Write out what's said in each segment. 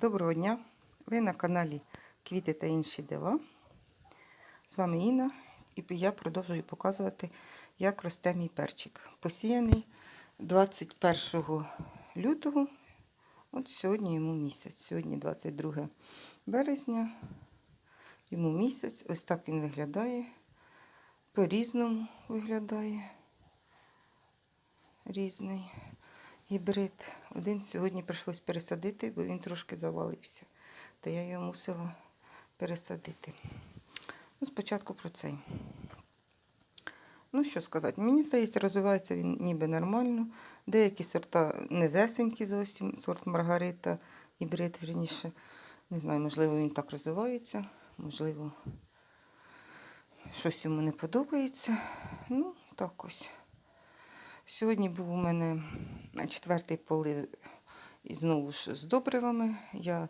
Доброго дня! Ви на каналі Квіти та інші дива. З вами Інна, і я продовжую показувати, як росте мій перчик. Посіяний 21 лютого. От сьогодні йому місяць. Сьогодні 22 березня. Йому місяць. Ось так він виглядає. По-різному виглядає. Різний гібрид. Один сьогодні прийшлось пересадити, бо він трошки завалився. То я його мусила пересадити. Ну, спочатку про цей. Ну, що сказати, мені здається, розвивається він ніби нормально. Деякі сорта незесенькі зовсім, сорт Маргарита, гібрид, вірніше. Не знаю, можливо, він так розвивається, можливо, щось йому не подобається. Ну, так ось. Сьогодні був у мене четвертий полив і знову ж з добривами. Я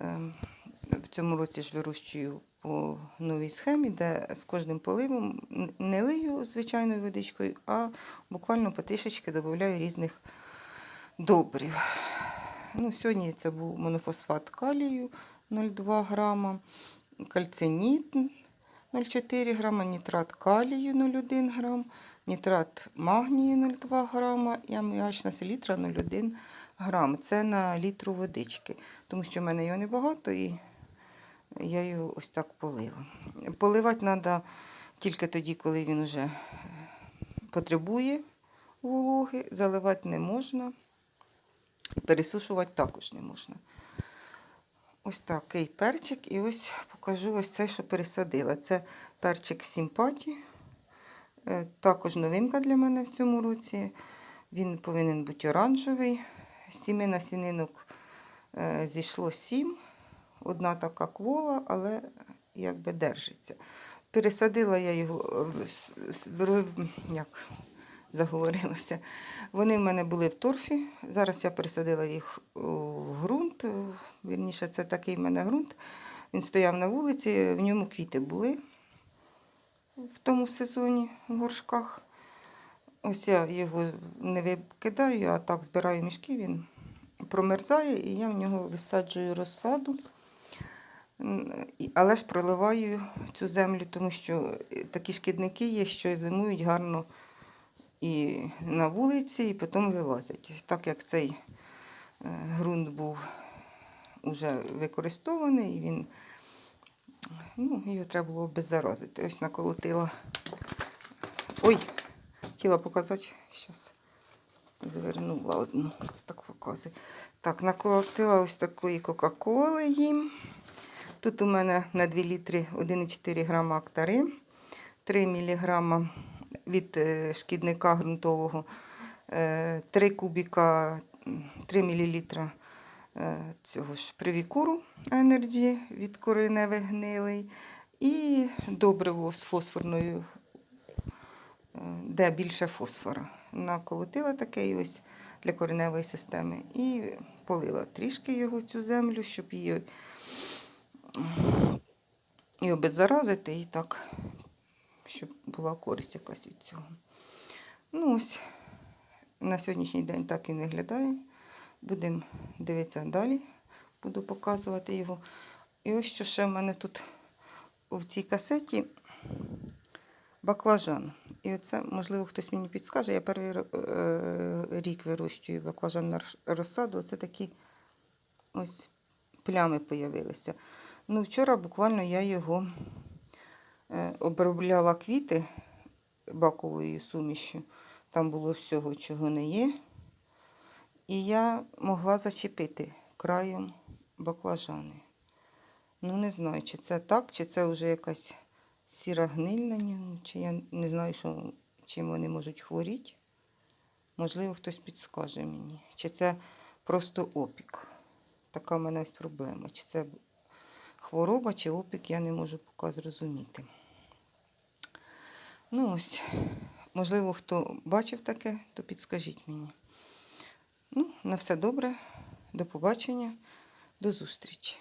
е, в цьому році ж вирощую по новій схемі, де з кожним поливом не лию звичайною водичкою, а буквально потрішечки додаю різних добрив. Ну, сьогодні це був монофосфат калію 0,2 грама, кальциніт 0,4 грама, нітрат калію 0,1 грам, нітрат магнію 0,2 грама і аміачна селітра 0,1 грам. Це на літру водички, тому що в мене його небагато і я його ось так полила. Поливати треба тільки тоді, коли він вже потребує вологи, заливати не можна, пересушувати також не можна. Ось такий перчик. І ось покажу ось цей, що пересадила. Це перчик симпаті. Е, Також новинка для мене в цьому році. Він повинен бути оранжевий. Сіми насінинок е, зійшло сім. Одна така квола, але якби держиться. Пересадила я його в в- як заговорилася. Вони в мене були в торфі. Зараз я пересадила їх у Вірніше, це такий в мене ґрунт. Він стояв на вулиці, в ньому квіти були в тому сезоні в горшках. Ось я його не викидаю, а так збираю мішки, він промерзає, і я в нього висаджую розсаду. Але ж проливаю цю землю, тому що такі шкідники є, що зимують гарно і на вулиці, і потім вилазять. Так як цей е, ґрунт був вже використований, і він, ну, його треба було обеззаразити. Ось наколотила. Ой, хотіла показати, зараз звернула одну, це так показую. Так, наколотила ось такої Кока-Коли їм. Тут у мене на 2 літри 1,4 грама актарин, 3 мг від е, шкідника ґрунтового, 3 кубіка, 3 мл цього ж привікуру Energy від кореневих гнилий і добриво з фосфорною, е, де більше фосфора. Наколотила таке ось для кореневої системи і полила трішки його цю землю, щоб її і обеззаразити, і так, щоб була користь якась від цього. Ну ось, на сьогоднішній день так він виглядає. Будемо дивитися далі, буду показувати його. І ось що ще в мене тут в цій касеті баклажан. І оце, можливо, хтось мені підскаже. Я перший е, рік вирощую баклажан на розсаду. Оце такі ось плями появилися. Ну, вчора буквально я його е, обробляла квіти баковою сумішю. Там було всього, чого не є. І я могла зачепити краєм баклажани. Ну, не знаю, чи це так, чи це вже якась сіра гниль на ньому, чи я не знаю, що, чим вони можуть хворіти. Можливо, хтось підскаже мені. Чи це просто опік. Така в мене ось проблема. Чи це хвороба, чи опік, я не можу поки зрозуміти. Ну ось, можливо, хто бачив таке, то підскажіть мені. Ну, на все добре. До побачення, до зустрічі.